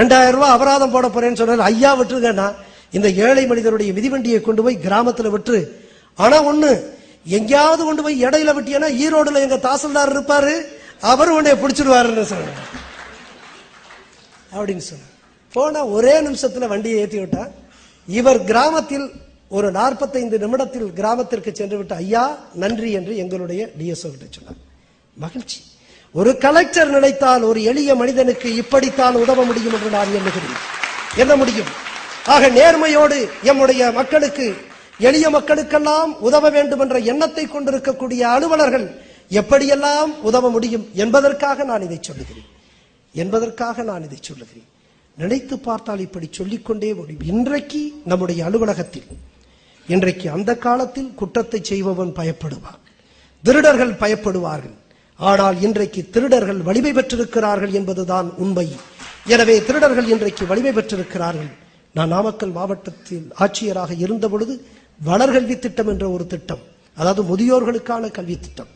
ரெண்டாயிரம் ரூபாய் அபராதம் போட போறேன்னு சொன்னார். ஐயா விட்டுருங்கண்ணா இந்த ஏழை மனிதருடைய மிதிவண்டியை கொண்டு போய் கிராமத்துல விட்டுரு. ஆனா ஒண்ணு எங்கேயாவது கொண்டு போய் இடையில விட்டியனா ஈரோடுல எங்க தாசில்தார் இருப்பாரு அவர் உன்னை பிடிச்சிருவாருன்னு சொன்னார். அப்படின்னு சொன்னார். போனா ஒரே நிமிஷத்துல வண்டியை ஏற்றி விட்டா இவர் கிராமத்தில் ஒரு நாற்பத்தைந்து நிமிடத்தில் கிராமத்திற்கு சென்று விட்டு ஐயா நன்றி என்று எங்களுடைய டிஎஸ்ஓ கிட்ட சொன்னார். மகிழ்ச்சி. ஒரு கலெக்டர் நினைத்தால் ஒரு எளிய மனிதனுக்கு இப்படித்தான் உதவ முடியும் என்று நான் எண்ணுகிறேன். என்ன முடியும்? ஆக நேர்மையோடு எம்முடைய மக்களுக்கு எளிய மக்களுக்கெல்லாம் உதவ வேண்டும் என்ற எண்ணத்தை கொண்டிருக்கக்கூடிய அலுவலர்கள் எப்படியெல்லாம் உதவ முடியும் என்பதற்காக நான் இதை சொல்லுகிறேன். என்பதற்காக நான் இதை சொல்லுகிறேன். நினைத்து பார்த்தால் இப்படி சொல்லிக்கொண்டே இன்றைக்கு நம்முடைய அலுவலகத்தில் இன்றைக்கு அந்த காலத்தில் குற்றத்தை செய்பவன் பயப்படுவான். திருடர்கள் பயப்படுவார்கள். ஆனால் இன்றைக்கு திருடர்கள் வலிமை பெற்றிருக்கிறார்கள் என்பதுதான் உண்மை. எனவே திருடர்கள் இன்றைக்கு வலிமை பெற்றிருக்கிறார்கள். நான் நாமக்கல் மாவட்டத்தில் ஆட்சியராக இருந்த பொழுது வளர்கல்வி திட்டம் என்ற ஒரு திட்டம் அதாவது முதியோர்களுக்கான கல்வி திட்டம்.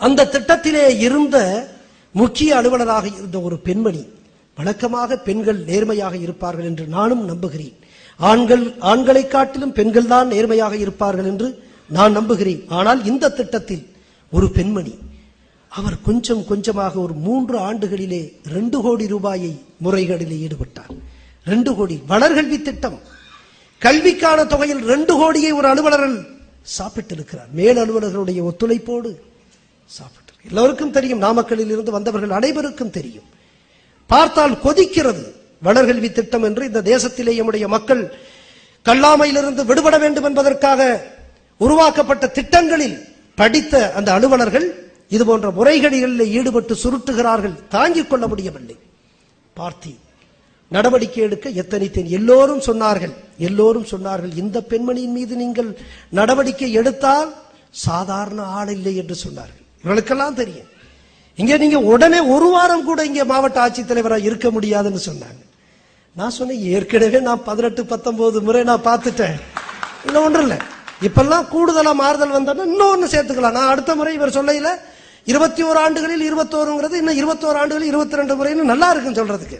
அந்த திட்டத்திலே இருந்த முக்கிய அலுவலராக இருந்த ஒரு பெண்மணி வழக்கமாக பெண்கள் நேர்மையாக இருப்பார்கள் என்று நானும் நம்புகிறேன். ஆண்கள் ஆண்களை காட்டிலும் பெண்கள் தான் நேர்மையாக இருப்பார்கள் என்று நான் நம்புகிறேன். ஆனால் இந்த திட்டத்தில் ஒரு பெண்மணி. அவர் கொஞ்சம் கொஞ்சமாக ஒரு மூன்று ஆண்டுகளிலே ரெண்டு கோடி ரூபாயை முறைகளிலே ஈடுபட்டார். ரெண்டு கோடி வளர்கல்வி திட்டம். கல்விக்கான தொகையில் ரெண்டு கோடியை ஒரு அலுவலரன் சாப்பிட்டிருக்கிறார். மேல் அலுவலர்களுடைய ஒத்துழைப்போடு சாப்பிட்டு எல்லோருக்கும் தெரியும் நாமக்கல்லில் இருந்து வந்தவர்கள் அனைவருக்கும் தெரியும். பார்த்தால் கொதிக்கிறது வளர்கல்வி திட்டம் என்று. இந்த தேசத்திலே நம்முடைய மக்கள் கல்லாமையிலிருந்து விடுபட வேண்டும் என்பதற்காக உருவாக்கப்பட்ட திட்டங்களில் படித்த அந்த அலுவலர்கள் இது போன்ற முறைகளில் ஈடுபட்டு சுருட்டுகிறார்கள் தாங்கிக் கொள்ள முடியவில்லை. பார்த்தி நடவடிக்கை எடுக்க எத்தனைத்தேன்? எல்லோரும் சொன்னார்கள் எல்லோரும் சொன்னார்கள் இந்த பெண்மணியின் மீது நீங்கள் நடவடிக்கை எடுத்தால் சாதாரண ஆள் இல்லை என்று சொன்னார்கள். இவர்களுக்கெல்லாம் தெரியும். இங்கே நீங்க உடனே ஒரு வாரம் கூட இங்கே மாவட்ட ஆட்சித்தலைவராக இருக்க முடியாதுன்னு சொன்னாங்க. நான் சொன்னேன் ஏற்கனவே நான் பதினெட்டு பத்தொன்பது முறை நான் பார்த்துட்டேன். இல்லை ஒன்றும் இல்லை. இப்பெல்லாம் கூடுதலா மாறுதல் வந்தா இன்னொன்னு சேர்த்துக்கலாம். நான் அடுத்த முறை இவர் சொல்லையில இருபத்தி ஓரு ஆண்டுகளில் இருபத்தோருங்கிறது இன்னும் இருபத்தோரு ஆண்டுகளில் இருபத்தி ரெண்டு முறைன்னு நல்லா இருக்குன்னு சொல்றதுக்கு.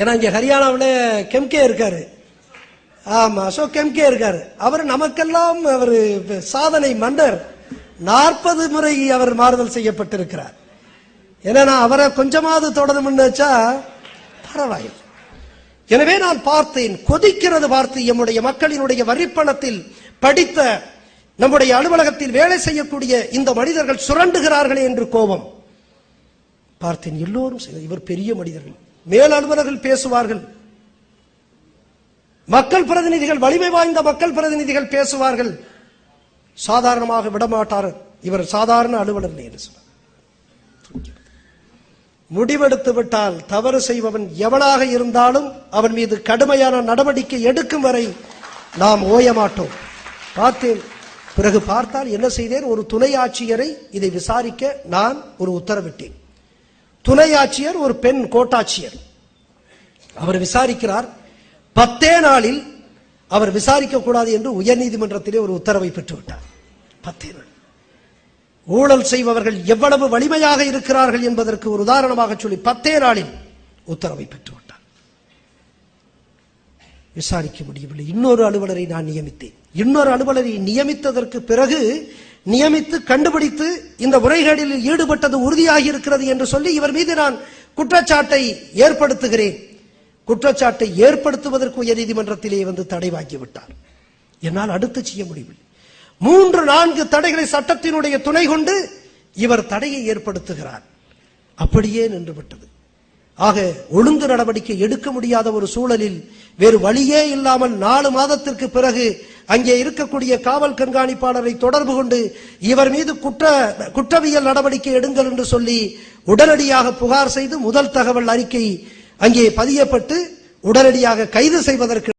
ஏன்னா இங்க ஹரியானாவில் கெம்கே இருக்காரு. ஆமா சோ கெம்கே இருக்காரு. அவர் நமக்கெல்லாம் அவர் சாதனை மன்னர். நாற்பது முறை அவர் மாறுதல் செய்யப்பட்டிருக்கிறார். ஏன்னா நான் அவரை கொஞ்சமாவது தொடரணும்னு வச்சா பரவாயில்லை. எனவே நான் பார்த்தேன் கொதிக்கிறது பார்த்து எம்முடைய மக்களினுடைய வரிப்பணத்தில் படித்த நம்முடைய அலுவலகத்தில் வேலை செய்யக்கூடிய இந்த மனிதர்கள் சுரண்டுகிறார்களே என்று கோபம். பார்த்தேன் எல்லோரும் இவர் பெரிய மனிதர்கள். மேல் அலுவலர்கள் பேசுவார்கள். மக்கள் பிரதிநிதிகள் வலிமை வாய்ந்த மக்கள் பிரதிநிதிகள் பேசுவார்கள். சாதாரணமாக விடமாட்டார் இவர் சாதாரண அலுவலர் என்று சொன்னார். முடிவெடுத்து விட்டால் தவறு செய்பவன் எவனாக இருந்தாலும் அவன் மீது கடுமையான நடவடிக்கை எடுக்கும் வரை நாம் ஓயமாட்டோம் பார்த்தேன். பிறகு பார்த்தால் என்ன செய்தேன்? ஒரு துணை ஆட்சியரை இதை விசாரிக்க நான் ஒரு உத்தரவிட்டேன். துணை ஆட்சியர் ஒரு பெண் கோட்டாட்சியர். அவர் விசாரிக்கிறார். பத்தே நாளில் அவர் விசாரிக்க கூடாது என்று உயர்நீதிமன்றத்திலே ஒரு உத்தரவை பெற்றுவிட்டார். பத்தே நாள். ஊழல் செய்பவர்கள் எவ்வளவு வலிமையாக இருக்கிறார்கள் என்பதற்கு ஒரு உதாரணமாக சொல்லி பத்தே நாளில் உத்தரவை பெற்றுவிட்டார். விசாரிக்க முடியவில்லை. இன்னொரு அலுவலரை நான் நியமித்தேன். இன்னொரு அலுவலரை நியமித்ததற்கு பிறகு நியமித்து கண்டுபிடித்து இந்த முறைகேடில் ஈடுபட்டது உறுதியாகி இருக்கிறது என்று சொல்லி இவர் மீது நான் குற்றச்சாட்டை ஏற்படுத்துகிறேன். குற்றச்சாட்டை ஏற்படுத்துவதற்கு உயர்நீதிமன்றத்திலே வந்து தடை வாங்கிவிட்டார் என்னால் அடுத்து செய்ய முடியவில்லை. மூன்று நான்கு தடைகளை சட்டத்தினுடைய துணை கொண்டு இவர் தடையை ஏற்படுத்துகிறார். அப்படியே நின்றுவிட்டது. ஆக ஒழுங்கு நடவடிக்கை எடுக்க முடியாத ஒரு சூழலில் வேறு வழியே இல்லாமல் நாலு மாதத்திற்கு பிறகு அங்கே இருக்கக்கூடிய காவல் கண்காணிப்பாளரை தொடர்பு கொண்டு இவர் மீது குற்ற குற்றவியல் நடவடிக்கை எடுங்கள் என்று சொல்லி உடனடியாக புகார் செய்து முதல் தகவல் அறிக்கை அங்கே பதியப்பட்டு உடனடியாக கைது செய்வதற்கு